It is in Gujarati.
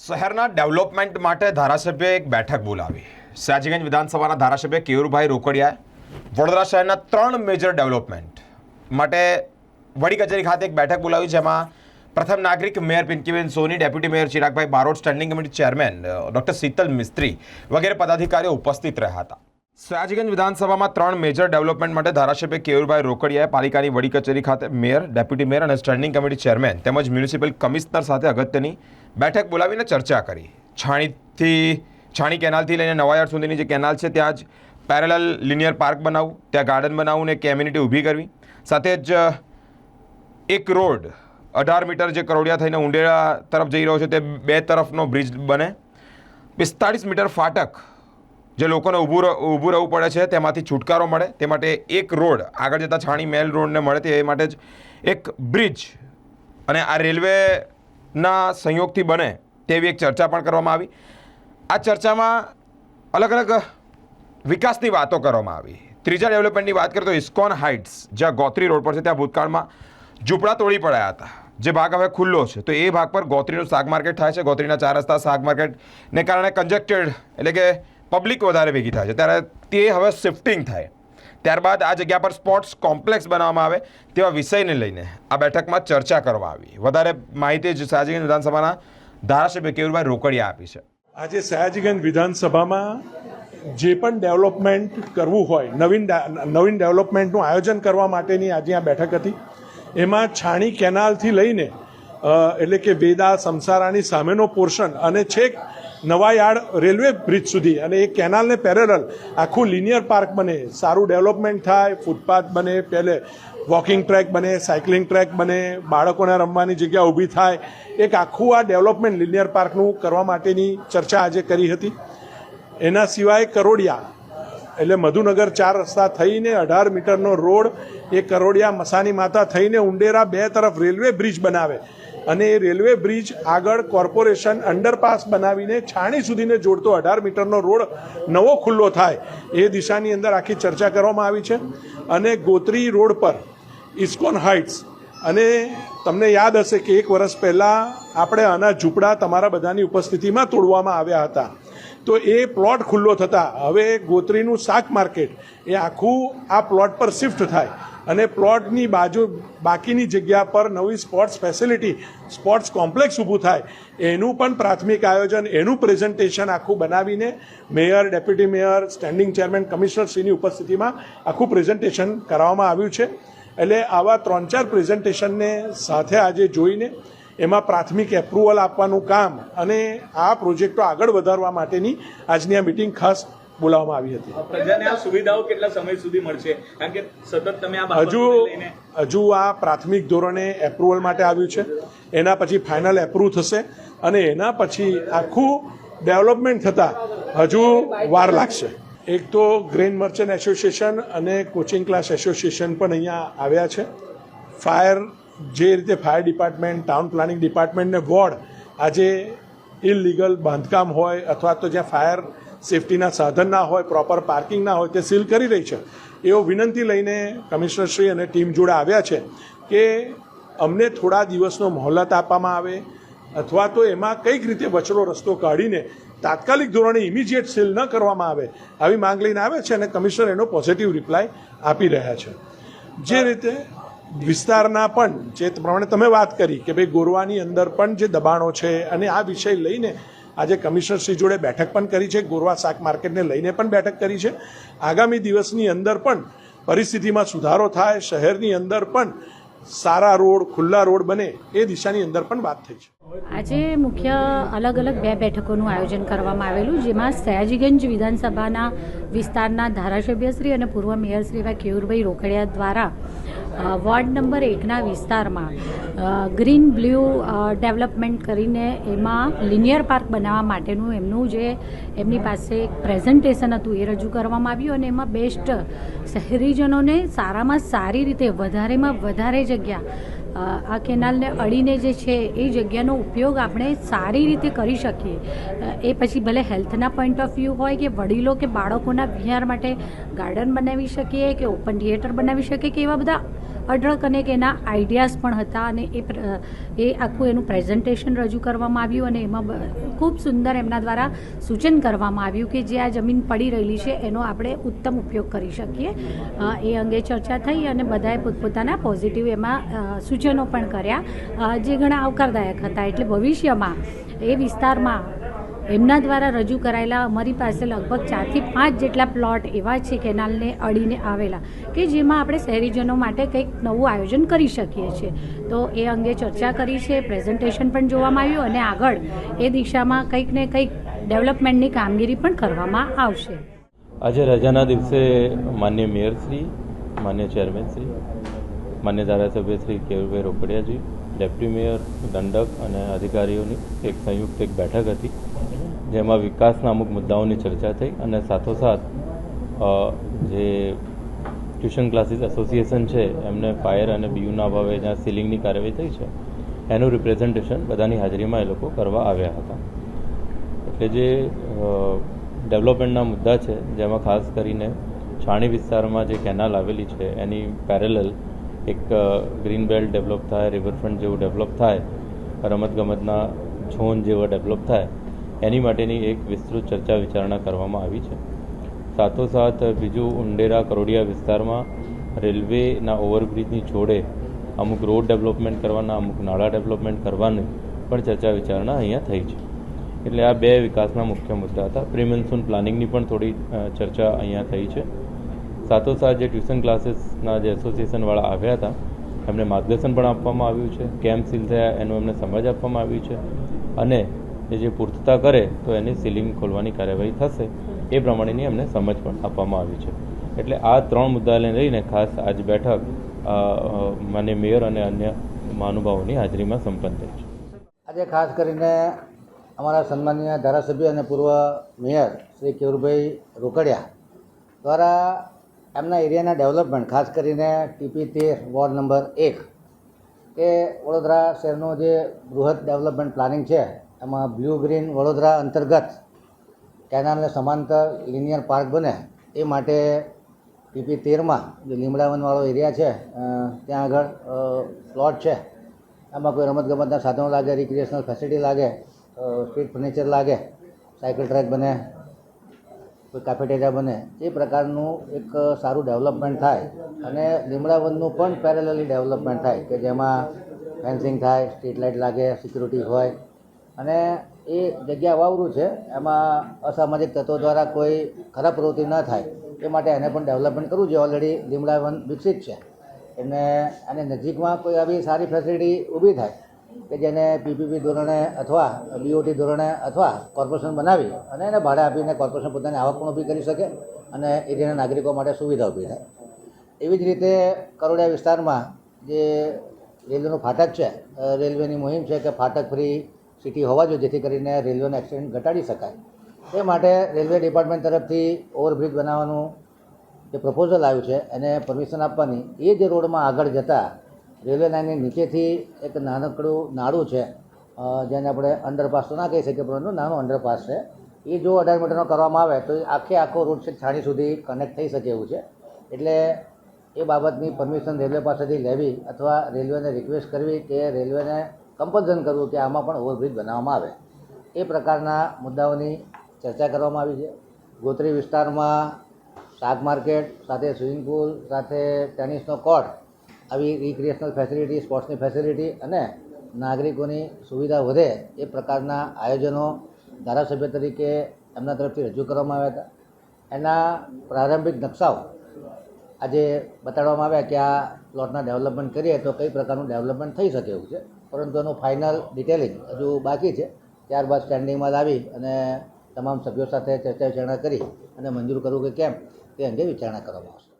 શહેરના ડેવલપમેન્ટ માટે ધારાસભ્યએ એક બેઠક બોલાવી. સાજીગંજ વિધાનસભાના ધારાસભ્ય કેયુરભાઈ રોકડિયાએ વડોદરા શહેરના ત્રણ મેજર ડેવલપમેન્ટ માટે વડી કચેરી ખાતે એક બેઠક બોલાવી, જેમાં પ્રથમ નાગરિક mayor Pinkiben Soni, deputy mayor Chiragbhai Barot standing committee chairman doctor Sheetal Mistry વગેરે પદાધિકારીઓ ઉપસ્થિત રહ્યા હતા. સયાજીગંજ વિધાનસભામાં ત્રણ મેજર ડેવલપમેન્ટ માટે ધારાસભ્ય કેયુરભાઈ રોકડિયાએ પાલિકાની વડી કચેરી ખાતે મેયર, ડેપ્યુટી મેયર અને સ્ટેન્ડિંગ કમિટી ચેરમેન તેમજ મ્યુનિસિપલ કમિશનર સાથે અગત્યની બેઠક બોલાવીને ચર્ચા કરી. છાણીથી, છાણી કેનાલથી લઈને નવાયાર સુધીની જે કેનાલ છે, ત્યાં જ પેરેલલ લિનિયર પાર્ક બનાવવું, ત્યાં ગાર્ડન બનાવવું ને કેમ્યુનિટી ઊભી કરવી. સાથે જ, એક રોડ, અઢાર મીટર જે કરોડિયા થઈને ઉંડેરા તરફ જઈ રહ્યો છે, તે બે તરફનો બ્રિજ બને. પિસ્તાળીસ મીટર ફાટક જે લોકોને ઊભું ઊભું રહેવું પડે છે, તેમાંથી છુટકારો મળે. તે માટે એક રોડ, આગળ જતાં છાણી મેલ રોડને મળે, તે માટે જ એક બ્રિજ. અને આ રેલવેના સંયોગથી બને તેવી એક ચર્ચા પણ કરવામાં આવી. આ ચર્ચામાં અલગ અલગ વિકાસની વાતો કરવામાં આવી. ત્રીજા ડેવલપમેન્ટની વાત કરીએ તો ઇસ્કોન હાઇટ્સ, જ્યાં ગોત્રી રોડ પર છે, ત્યાં ભૂતકાળમાં ઝૂંપડા તોડી પડ્યા હતા. જે ભાગ હવે ખુલ્લો છે. તો એ ભાગ પર ગોત્રીનું શાક માર્કેટ થાય છે. ગોત્રીના ચાર રસ્તા શાક માર્કેટને કારણે કન્જેક્ટેડ એટલે કે પબ્લિક વધારે ભેગી થાય છે. ત્યારે તે હવે શિફ્ટિંગ થાય. ત્યારબાદ આ જગ્યા પર સ્પોર્ટ્સ કોમ્પ્લેક્સ બનાવવામાં આવે તેવા વિષયને લઈને આ બેઠકમાં ચર્ચા કરવા આવી. વધારે માહિતી જ વિધાનસભાના ધારાસભ્ય કેયુરભાઈ રોકડિયા આપી છે. આજે સયાજીગંજ વિધાનસભામાં જે પણ ડેવલપમેન્ટ કરવું હોય, નવીન નવીન ડેવલપમેન્ટનું આયોજન કરવા માટેની આજે આ બેઠક હતી. એમાં છાણી કેનાલથી લઈને એટલે કે વેદા સમસારાની સામેનો પોર્શન અને છેક નવાયાર્ડ રેલવે બ્રિજ સુધી અને એ કેનાલને પેરેલલ આખું લિનિયર પાર્ક બને. સારું ડેવલપમેન્ટ થાય ફૂટપાથ બને, પહેલે વોકિંગ ટ્રેક બને સાયકલિંગ ટ્રેક બને, બાળકોને રમવાની જગ્યા ઊભી થાય. એક આખું આ ડેવલપમેન્ટ લિનિયર પાર્કનું કરવા માટેની ચર્ચા આજે કરી હતી. એના સિવાય કરોડિયા, એટલે મધુનગર ચાર રસ્તા થઈને અઢાર મીટરનો રોડ, એ કરોડિયા મસાની માતા થઈને ઉંડેરા બે તરફ રેલવે બ્રિજ બનાવે. અને એ રેલવે બ્રિજ આગળ કોર્પોરેશન અંડરપાસ બનાવીને છાણી સુધીને જોડતો અઢાર મીટરનો રોડ નવો ખુલ્લો થાય, એ દિશાની અંદર આખી ચર્ચા કરવામાં આવી છે. અને ગોત્રી રોડ પર, ઇસ્કોન હાઇટ્સ, અને તમને યાદ હશે કે એક વર્ષ પહેલાં આપણે આના ઝૂંપડા તમારા બધાની ઉપસ્થિતિમાં તોડવામાં આવ્યા હતા. તો એ પ્લોટ ખુલ્લો થતાં, હવે ગોત્રીનું શાક માર્કેટ, એ આખું આ પ્લોટ પર શિફ્ટ થાય. અને પ્લોટની બાજુ બાકીની જગ્યા પર નવી સ્પોર્ટ્સ ફેસિલિટી, સ્પોર્ટ્સ કોમ્પ્લેક્સ ઊભું થાય. એનું પણ પ્રાથમિક આયોજન, એનું પ્રેઝન્ટેશન આખું બનાવીને mayor, deputy mayor, standing chairman કમિશનરશ્રીની ઉપસ્થિતિમાં આખું પ્રેઝન્ટેશન કરવામાં આવ્યું છે. એટલે આવા ત્રણ ચાર પ્રેઝન્ટેશનને સાથે આજે જોઈને એમાં પ્રાથમિક એપ્રુવલ આપવાનું કામ અને આ પ્રોજેક્ટો આગળ વધારવા માટેની આજની આ મિટિંગ ખાસ બોલાવવામાં આવી હતી. પ્રજાને આ સુવિધાઓ કેટલા સમય સુધી મળશે? કારણ કે સતત તમે આ હજુ હજુ આ પ્રાથમિક ધોરણે એપ્રુવલ માટે આવ્યું છે. એના પછી ફાઇનલ એપ્રુવ થશે. અને એના પછી આખું ડેવલપમેન્ટ થતાં હજુ વાર લાગશે. એક તો ગ્રેન મર્ચન્ટ એસોસિએશન અને કોચિંગ ક્લાસ એસોસિએશન પણ અહીંયા આવ્યા છે. ફાયર જે રીતે ફાયર ડિપાર્ટમેન્ટ ટાઉન પ્લાનિંગ ડિપાર્ટમેન્ટને વોર્ડ આજે ઇલીગલ બાંધકામ હોય અથવા તો જ્યાં ફાયર સેફટીના સાધન ના હોય, પ્રોપર પાર્કિંગ ના હોય તે સીલ કરી રહી છે, એવો વિનંતી લઈને કમિશનરશ્રી અને ટીમ જોડે આવ્યા છે કે અમને થોડા દિવસનો મોહલત આપવામાં આવે અથવા તો એમાં કંઈક રીતે વચલો રસ્તો કાઢીને તાત્કાલિક ધોરણે ઇમિજિએટ સીલ ન કરવામાં આવે આવી માંગ લઈને આવે છે અને કમિશનર એનો પોઝિટિવ રિપ્લાય આપી રહ્યા છે. જે રીતે વિસ્તારના પણ જે પ્રમાણે તમે વાત કરી કે ભાઈ ગોરવાની અંદર પણ જે દબાણો છે અને આ વિષય લઈને આજે કમિશનરશ્રી જોડે બેઠક પણ કરી છે. ગોરવા શાક માર્કેટને લઈને પણ બેઠક કરી છે. આગામી દિવસની અંદર પણ પરિસ્થિતિમાં સુધારો થાય, શહેરની અંદર પણ સારા રોડ, ખુલ્લા રોડ બને એ દિશાની અંદર પણ વાત થઈ છે. આજે મુખ્ય અલગ અલગ બે બેઠકોનું આયોજન કરવામાં આવેલું, જેમાં સયાજીગંજ વિધાનસભાના વિસ્તારના ધારાસભ્યશ્રી અને પૂર્વ મેયરશ્રી એવા કેયુરભાઈ રોકડિયા દ્વારા વોર્ડ નંબર એકના વિસ્તારમાં ગ્રીન બ્લુ ડેવલપમેન્ટ કરીને એમાં લિનિયર પાર્ક બનાવવા માટેનું એમનું જે એમની પાસે એક પ્રેઝન્ટેશન હતું એ રજૂ કરવામાં આવ્યું અને એમાં બેસ્ટ શહેરીજનોને સારામાં સારી રીતે વધારેમાં વધારે જગ્યા આ કેનાલને અડીને જે છે એ જગ્યાનો ઉપયોગ આપણે સારી રીતે કરી શકીએ. એ પછી ભલે હેલ્થના પોઈન્ટ ઓફ વ્યૂ હોય કે વડીલો કે બાળકોના વિહાર માટે ગાર્ડન બનાવી શકીએ કે ઓપન થિયેટર બનાવી શકીએ કે એવા બધા અઢળક અનેક એના આઈડિયાઝ પણ હતા અને એ એ આખું એનું પ્રેઝન્ટેશન રજૂ કરવામાં આવ્યું અને એમાં ખૂબ સુંદર એમના દ્વારા સૂચન કરવામાં આવ્યું કે જે આ જમીન પડી રહેલી છે એનો આપણે ઉત્તમ ઉપયોગ કરી શકીએ. એ અંગે ચર્ચા થઈ અને બધાએ પોતપોતાના પોઝિટિવ એમાં સૂચનો પણ કર્યા. જે ઘણા આવકારદાયક હતા. એટલે ભવિષ્યમાં એ વિસ્તારમાં એમના દ્વારા રજૂ કરાયેલા અમારી પાસે લગભગ ચારથી પાંચ જેટલા પ્લોટ એવા છે કેનાલને અડીને આવેલા કે જેમાં આપણે શહેરીજનો માટે કંઈક નવું આયોજન કરી શકીએ છીએ. તો એ અંગે ચર્ચા કરી છે, પ્રેઝન્ટેશન પણ જોવામાં આવ્યું અને આગળ એ દિશામાં કંઈક ને કંઈક ડેવલપમેન્ટની કામગીરી પણ કરવામાં આવશે. આજે રજાના દિવસે માન્ય મેયરશ્રી માન્ય ચેરમેનશ્રી માન્ય ધારાસભ્ય શ્રી કેવુભાઈ રોકડિયાજી, ડેપ્યુટી મેયર, દંડક અને અધિકારીઓની એક સંયુક્ત એક બેઠક હતી. જેમાં વિકાસના અમુક મુદ્દાઓની ચર્ચા થઈ અને સાથોસાથ જે ટ્યુશન ક્લાસીસ એસોસિએશન છે, એમને ફાયર અને બીયુના અભાવે જ્યાં સીલિંગની કાર્યવાહી થઈ છે, એનું રિપ્રેઝન્ટેશન બધાની હાજરીમાં એ લોકો કરવા આવ્યા હતા. એટલે જે ડેવલપમેન્ટના મુદ્દા છે, જેમાં ખાસ કરીને છાણી વિસ્તારમાં જે કેનાલ આવેલી છે, એની પેરેલલ એક ગ્રીન બેલ્ટ ડેવલપ થાય, રિવરફ્રન્ટ જેવું ડેવલપ થાય, રમતગમતના ઝોન જેવા ડેવલપ થાય એની માટેની એક વિસ્તૃત ચર્ચા વિચારણા કરવામાં આવી છે. સાથોસાથ બીજું ઉંડેરા કરોડિયા વિસ્તારમાં રેલવેના ઓવરબ્રિજની જોડે અમુક રોડ ડેવલપમેન્ટ કરવાના, અમુક નાળા ડેવલપમેન્ટ કરવાની પણ ચર્ચા વિચારણા અહીંયા થઈ છે. એટલે આ બે વિકાસના મુખ્ય મુદ્દા હતા. પ્રિમેન્સુન પ્લાનિંગની પણ થોડી ચર્ચા અહીંયા થઈ છે. સાથોસાથ જે ટ્યુશન ક્લાસીસના જે એસોસિએશનવાળા આવ્યા હતા, એમને માર્ગદર્શન પણ આપવામાં આવ્યું છે. કેમ્પ સીલ થયા, એનું એમને સમજ આપવામાં આવી છે. અને એ જે પૂર્તતા કરે, તો એની સીલિંગ ખોલવાની કાર્યવાહી થશે. એ પ્રમાણેની એમને સમજ પણ આપવામાં આવી છે. એટલે આ ત્રણ મુદ્દાને લઈને ખાસ આજ બેઠક માન્ય મેયર અને અન્ય મહાનુભાવોની હાજરીમાં સંપન્ન થઈ છે. આજે ખાસ કરીને અમારા સન્માનીય ધારાસભ્ય અને પૂર્વ મેયર શ્રી કેવુરભાઈ રોકડિયા દ્વારા એમના એરિયાના ડેવલપમેન્ટ, ખાસ કરીને ટીપી તેર વોર્ડ નંબર એક, કે વડોદરા શહેરનું જે બૃહદ ડેવલપમેન્ટ પ્લાનિંગ છે એમાં બ્લુ ગ્રીન વડોદરા અંતર્ગત કેનાલને સમાંતર લિનિયર પાર્ક બને. એ માટે પીપી તેરમાં જે લીમડાવનવાળો એરિયા છે ત્યાં આગળ પ્લોટ છે. એમાં કોઈ રમતગમતના સાધનો લાગે રિક્રિએશનલ ફેસિલિટી લાગે સ્ટ્રીટ ફર્નિચર લાગે સાયકલ ટ્રેક બને, કોઈ કાફેટેરિયા બને. એ પ્રકારનું એક સારું ડેવલપમેન્ટ થાય. અને લીમડાવનનું પણ પેરેલલી ડેવલપમેન્ટ થાય કે જેમાં ફેન્સિંગ થાય સ્ટ્રીટ લાઇટ લાગે સિક્યુરિટી હોય અને એ જગ્યા વાવરું છે, એમાં અસામાજિક તત્વો દ્વારા કોઈ ખરાબ પ્રવૃત્તિ ન થાય, એ માટે એને પણ ડેવલપમેન્ટ કરવું જોઈએ. ઓલરેડી લીમડાવન વિકસિત છે. એને અને નજીકમાં કોઈ આવી સારી ફેસિલિટી ઊભી થાય કે જેને પીપીપી ધોરણે અથવા બીઓટી ધોરણે અથવા કોર્પોરેશન બનાવી અને એને ભાડે આપીને કોર્પોરેશન પોતાની આવક પણ ઊભી કરી શકે અને એરિયાના નાગરિકો માટે સુવિધા ઊભી થાય. એવી જ રીતે કરોડિયા વિસ્તારમાં જે રેલવેનું ફાટક છે રેલવેની મુહિમ છે કે ફાટક ફ્રી સિટી હોવા જોઈએ, જેથી કરીને રેલવેનો એક્સિડન્ટ ઘટાડી શકાય. એ માટે રેલવે ડિપાર્ટમેન્ટ તરફથી ઓવરબ્રિજ બનાવવાનું જે પ્રપોઝલ આવ્યું છે, એને પરમિશન આપવાની, એ જે રોડમાં આગળ જતાં રેલવે લાઇનની નીચેથી એક નાનકડું નાળું છે જેને આપણે અંડરપાસ તો ના કહી શકીએ, પરંતુ નાનું અંડરપાસ છે. એ જો અઢાર મીટરનો કરવામાં આવે, તો એ આખે આખો રોડ છે, છાણી સુધી કનેક્ટ થઈ શકે એવું છે. એટલે એ બાબતની પરમિશન રેલવે પાસેથી લેવી અથવા રેલવેને રિક્વેસ્ટ કરવી કે રેલવેને કમ્પલ્સન કરવું કે આમાં પણ ઓવરબ્રિજ બનાવવામાં આવે. એ પ્રકારના મુદ્દાઓની ચર્ચા કરવામાં આવી છે. ગોત્રી વિસ્તારમાં શાક માર્કેટ, સાથે સ્વિમિંગ પુલ, સાથે ટેનિસનો કોર્ટ, આવી રિક્રિએશનલ ફેસિલિટી સ્પોર્ટ્સની ફેસિલિટી અને નાગરિકોની સુવિધા વધે એ પ્રકારના આયોજનો ધારાસભ્ય તરીકે એમના તરફથી રજૂ કરવામાં આવ્યા હતા. એના પ્રારંભિક નકશાઓ આજે બતાડવામાં આવ્યા કે આ પ્લોટના ડેવલપમેન્ટ કરીએ તો કઈ પ્રકારનું ડેવલપમેન્ટ થઈ શકે એવું છે. પરંતુ એનું ફાઇનલ ડિટેલિંગ હજુ બાકી છે. ત્યારબાદ સ્ટેન્ડિંગમાં લાવી અને તમામ સભ્યો સાથે ચર્ચા વિચારણા કરી અને મંજૂર કરવું કે કેમ તે અંગે વિચારણા કરવામાં આવશે.